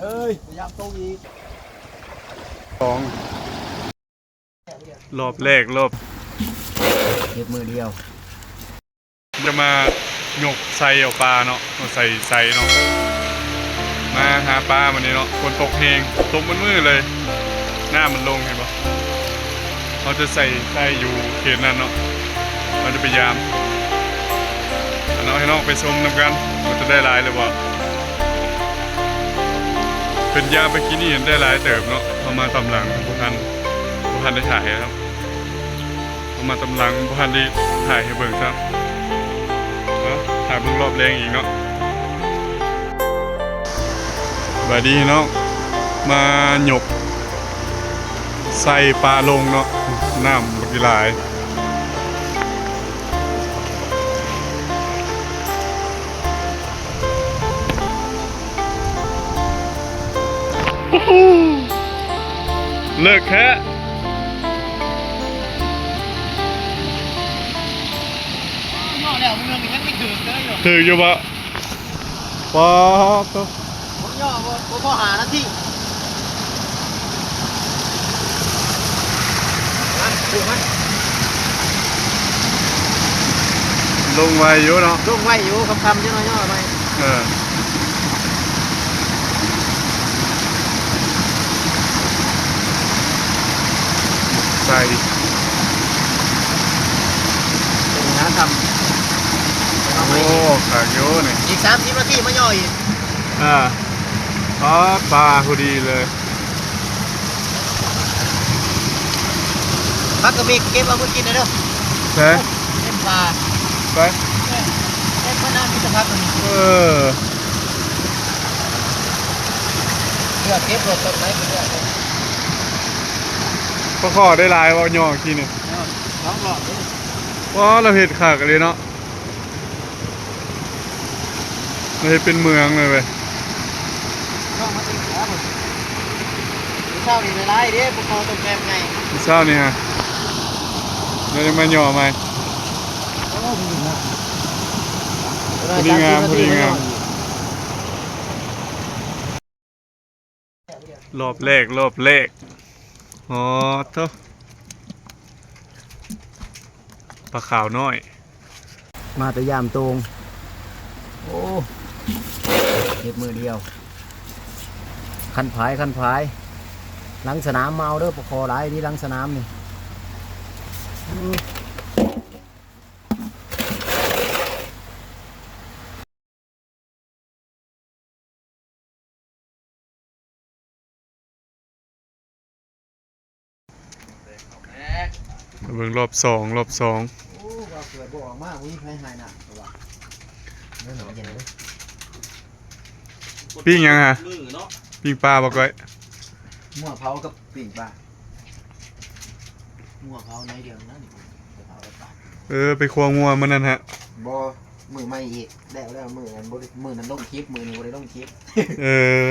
เลยพยายามตรงอีกสองรอบแรกรอบเก็บมือเดียวจะมาหยกใส่เอาปลาเนาะเอาใส่ใส่เนาะมาหาปลาวันนี้เนาะฝนตกเฮงตกมันมืดเลย หน้ามันลงเห็นปะเราจะใส่ใส่อยู่เขตนั้นเนาะเราจะพยายามเอาเนาะให้น้องไปชมนำกันมันจะได้หลายเลยบ่ เป็นยามไปกินนี่เห็นได้หลายเติบเนาะเอมาตำลังพวกท่านพวกท่านได้ถ่ายครับเอมาตำลังพวกท่านได้ถ่ายให้เบิ่งครับเนาะถ่ายเบิ่งรอบแรงอีกเนาะบายดีเนาะมาหยกใส่ปลาลงเนาะน้ำบักหลาย เลิกแค่ย่อแล้วมึงยังไม่ถือเลยอยู่ถืออยู่ปะป๊าบตัวผมย่อผมพอหานาทีมาดูมันลงไวอยู่เนาะลงไว้อยู่คำคำจะน้อยย่อไปเออ ใส่เป็นนะทำเอาไปโอ้ขากโยนี่อีกสามสิบนาทีมาย่ออีกอ่าอ๋อปลาพอดีเลยพักกระเบกเก็บเอาไปกินนะเด้อใช่เล่นปลาไปเล่นพนันพิจารณาตัวนี้เออเลือกเก็บรถต้นไม้ไปเรื่อย พอขอได้หลายว่าย่อทีนี่สองหลอดเลยว้าเราเห็ดขากเลยเนาะเราเห็ดเป็นเมืองเลยเว้ยช่องมาตีแล้วผมเช้านี่ในไล่เด้พวกเขาต้นแบบไงพี่เช้านี่ฮะเราจะมาย่อไหมโอ้ดีนะพอดีงามพอดีงามรอบแรกรอบแรก อ๋อเท่าปลาขาวน้อย มาแต่ยามตรง โอ้เก็บมือเดียว คันผายคันผาย หลังสนามเมาเด้อปกคอหลายที่หลังสนามนี่ เบิ่งรอบสองรอบสองโอ้ว่าเกิดบ่ออกมาวิ่งให้หายหนักตัวเนื้อหนังเย็นเลยปิ้งยังฮะมือเนาะปิ้งปลาบอกไว้มั่วเผากับปิ่งปลามั่วเผาในเดียวนะนี่ผมจะเผาแล้วปลาเออไปควงงัวมันนั่นฮะบ่มือไม่อีกแล้วแล้วมือนั้นบ่ได้มือนั้นลงคลิปมือนี้บ่ได้ลงคลิปเออ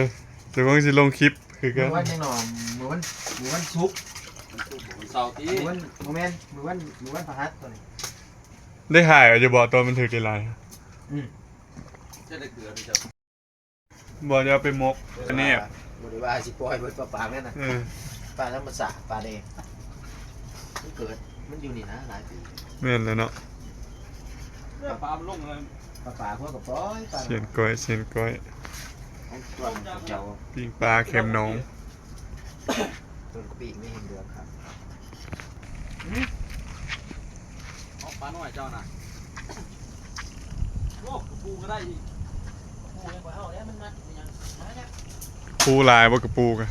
เดี๋ยวก็สิลงคลิปคือมืกัอนวันยังหนอมมือวันมือวันศุกร์ เสาร์ที่มือวันโมเมนต์มือวันมือวันพฤหัสตัวนี้ได้ถ่ายอาจจะบอกตอนมันถือกี่ลายจะได้เกลือไปจ้ะบอกจะเอาไปมกอันนี้อะบ่ได้ว่าสิปล่อยเบิดปลาปากนั่นน่ะเออปลาธรรมชาติปลาแดงมันเกิดมันอยู่นี่นะหลายปีแม่นแล้วเนาะปลามันลงเลยปลาปลาพวกกับปล่อยปลาเสียนก้อยเสียนก้อยของตัวเจ้า ปิ้งปลาเค็มน้อง ต้นปีกไม่เห็นเดือกครับเอาปลาหน่อยเจ้าน่ะโอ้ปูก็ได้อีกปูยังบ่เฮาแล้วมันมัดมันยังมาเนี่ยปูลายบ่กระปูกัน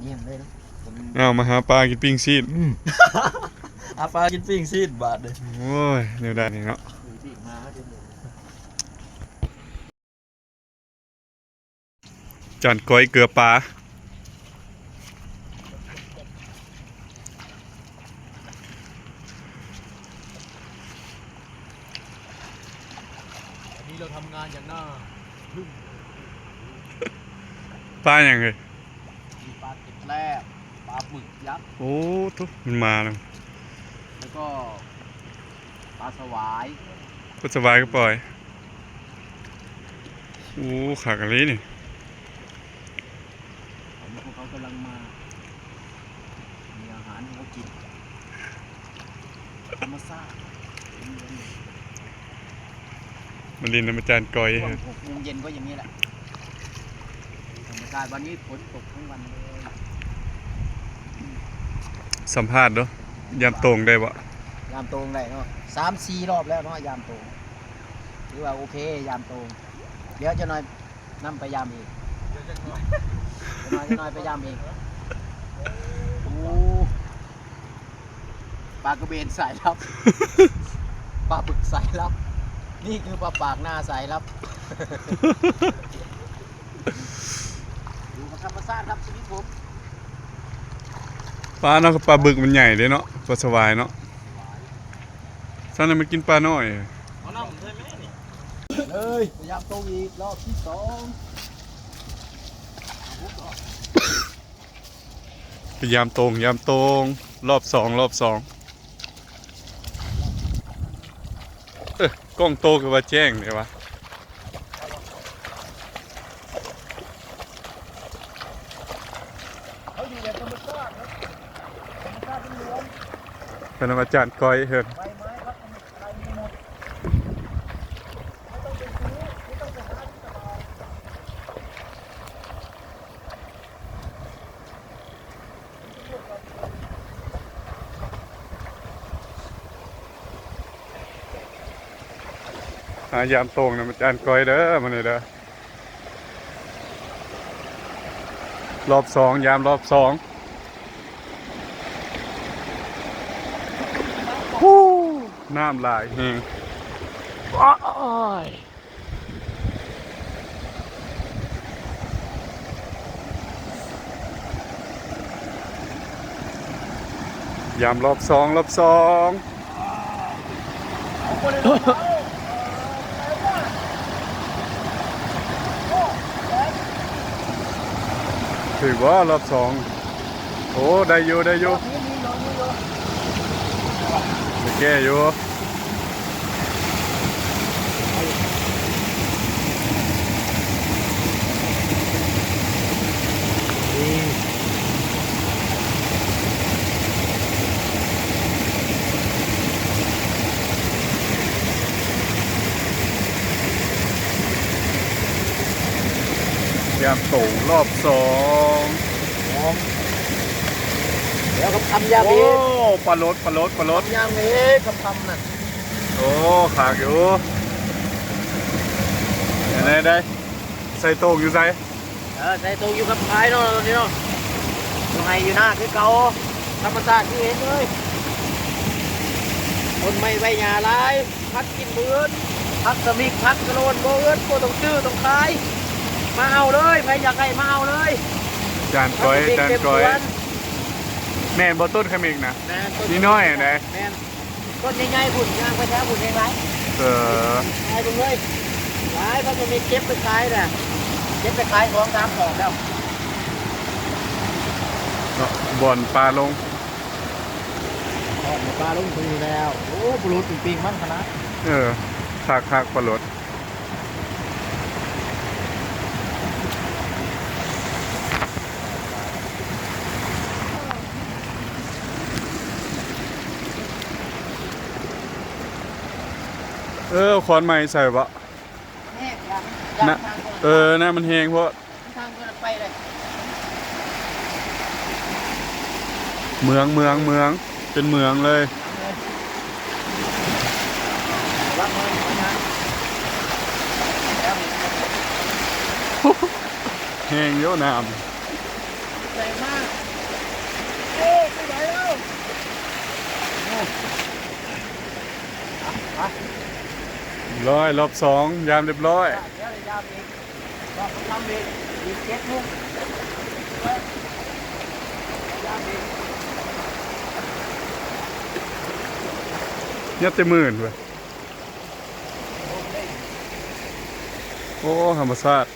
เยี่ยมเลยเนาะผมเอามาหาปลากินปิ้งซีดอาปลากินปิ้งซีดบาทเลยโอ้ยเดี๋ยวได้นี่เนาะ ปีกมาจนหมด จานก้อยเกลือปลาวันนี้เราทำงานอย่างหน้าปลาอย่างไงมีปลาเก็ดแร่ปลาหมึกยักษ์ โอ้ทุกมันมาแล้วแล้วก็ปลาสวายก็สบายก็ปล่อยชโอ้ขากะลีนี่ผมพว กเขากำลังมา มีอาหารให้เขากินธรรมชาติมันลินน้ำอาจารย์ก้อยช่วฮะงหกโมงเย็นก็อย่างนี้แหละธรรมชาติวันนี้ฝนตกทั้งวันเลยสัมภาษณ์เนาะยามตรงได้บ่ยามตรงได้เนาะสามสี่รอบแล้วเนาะยามตรงถือว่าโอเคยามตรง เดี๋ยวจะหน่อยนำไปยามอีกจะห น่อยจะหน่อยไปยามอีกโอ้ปลากระเบนสายลับ ปลาบึกสายลับ นี่คือปลาปากหน้าสายลับอยู่กับธรรมชาติครับชีวิตผม ปลาเนาะปลาบึกมันใหญ่เด้เนาะปลาสวายเนาะท่านนมันกินปลาน้อยเลยพยายามตรงอีกรอบที่สองพ ยายามตรงยามตรงรอบสองรอบสองเออกล้องโตกับว่าแจ้งเลยวะเขาอยู่แบบธรรมชาติครับธรรมาติล้วนอาจารย์ก้อยเฮิน ๆใบไม้ครับใบมีหมดไม่ต้องไปซื้อไม่ต้องไปหาที่ตลาด หายามตรงนะอาจารย์ก้อยเด้อมันนี่เด้อรอบสองยามรอบสองฮู้น้ำลายแหงยามรอบสองรอบสอง ถือว่ารอบสองโอ้ได้อยู่ได้อยู่นี่มีอยู่นี่อยู่จะแก้อยู่ยามสูงรอบสอง เดี๋ยวเขาทำยามโอ้อีกปลาลดปลาลดปลาลดทำยามอีกเขาทำน่ะโอ้ขากอยู่ไหนๆได้ใส่โตกอยู่ใส่เออใส่ตัวอยู่กับท้ายเนาะตอนนี้เนาะตรงไหนอยู่หน้าคือเก่าธรรมชาติที่เห็นเลยคนไม่ใบหญ้าหลายพักกินเบือนพักสมิกพักกระโลนโบเอินโบต้องซื้อต้องขายมาเอาเลยใครอยากให้มาเอาเลยจานก้อยพักสมิจานเต็มก้อยสวน แม่นบ่ต้นขมิกนะแม่ต้นี่น้อยอะนะแม่นต้นใหญ่ๆบุญยางพระเจ้าบุญใหญ่เออๆขายตรงเลยขายพักสมิกเก็บไปขายน่ะเก็บไปขายของตามของแล้วบ่อนปลาลงออกมาปลาลงทุนแล้ว โอ้ปลุดปิงๆมันขนาดเออขากขากปลาลด เออขอนใหม่ใส่ปะแน่ยังนะทางเออน่ามันแหงเพราะทางก็ไปเลยเมืองเมืองเมืองเป็นเมืองเลยวางเงินนะแล้วแหงเยอะน้แรงมากโอ้ไม่ไหวแล้วำ ร้อยรอบสองยามเรียบร้อยเดี๋ยวจะยามอีกรอบทำอีกอีกเจ็ดโมงยามอีกยัดเต็มหมื่นเว้ยโอ้เล่นโอ้ธรรมชาติ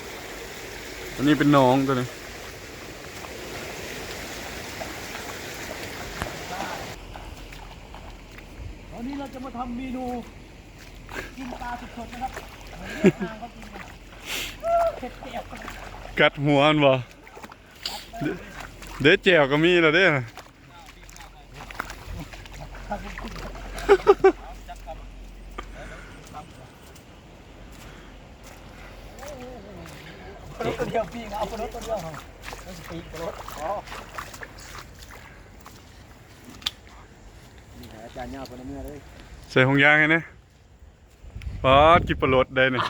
อันนี้เป็นน้องตัวนี้วันนี้เราจะมาทำเมนู กินปลาสดๆนะครับเหมือนเวียดนามเขากินกันกัดหัวมันบ่เด็ดแจวก็มีแล้วเด้อรถตัวเดียวพี่เอารถตัวเดียวปีดรถอ๋อนี่อาจารย์ยาวคนละเมื่อเลยใส่หงยางให้นะ ปอดกิบปลารดได้นี่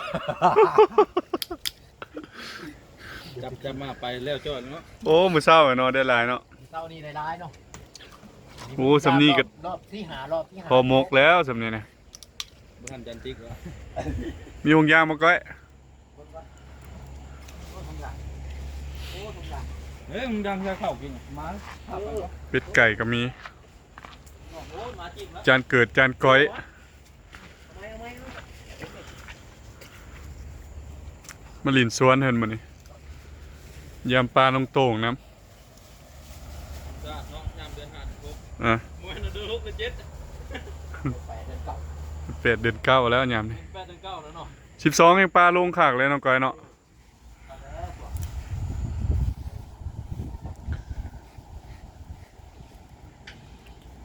จับจับมาไปแล้วจอดเนาะโอ้มื้อเช้าอะเนาะได้หลายเนาะเท่านี้ได้ร้ายเนาะโอ้สำนีก็รอบที่หารอบที่หาพอหมกแล้วสำนี้นะบ่ทันจันติกวะมีหงยางมาก้อยเฮ้ยมึงดังแค่เข้ากินมาครับไปวะเป็ดไก่ก็มีโอ้ยมาจิ้มแล้วจานเกิดจานก้อย มาลินสวนเห็นมานี่ยามปลาลงโต่งน้จ้าน้องยามเดือนห้าถึงหกำอะมวยเดือนหกเดือนเจ็ดแปดเดือนเก่าเป็ดเดือนเก้าแล้วยามนี่แปดเดือนเก้าแล้วเนาะสิบสองยังปลาลงขากเลยน้องก้อยเนาะ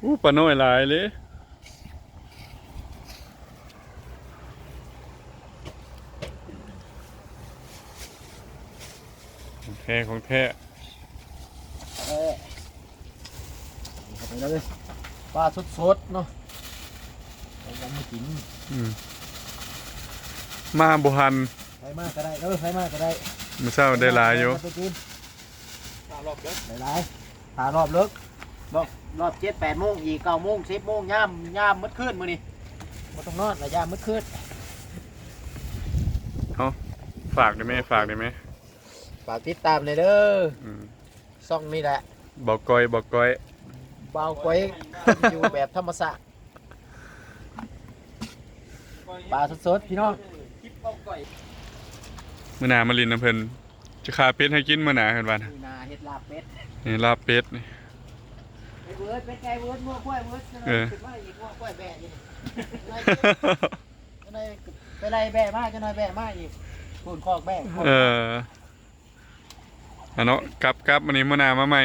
อู้ปลาน้อยหลายเลยของ แท้ของแท้เออเข้าไปเลยปลาสดๆเนาะเอายังไม่กินอืมมาบุหันใครมากก็ได้เออใครมากก็ได้มื่อเช้าได้หลายอยู่ไปกินตารอบเด้อได้หลายหารอบเลิกรอบรอบเจ็ดแปดโมงอีกเก้าโมงสิบโมงย่ามย่ามมืดขึ้นมื้อนี้บ่ต้องนอนละย่ามมืดขึ้นฝากได้ไหมฝากได้ไหม ฝากติดตามเลยเด้ออืมซ่องนี่แหละบอกก้อยบอกก้อย เบาก้อยอยู่แบบธรรมศาสตร์ปลาสดๆพี่น้องคลิปเอาก่อยมื่อหนามาลินน้ำเพิ่นจะขาเป็ดให้กินมื่อหนาเห็นบ้านมีนาเฮ็ดลาบเป็ดนี่ลาบเป็ดนี่ไอ้เวิร์ดเป็ดไก่เวิร์ดมั่วกล้วยเวิร์ดเออขึ้นมาอีกมั่วกล้วยแบะนี่จะได้ไปไล่แบะมากจะน้อยแบะมากอีกคูณคอกแบะเออ อันเนาะกลับกลับวันนี้มะนามาใหม่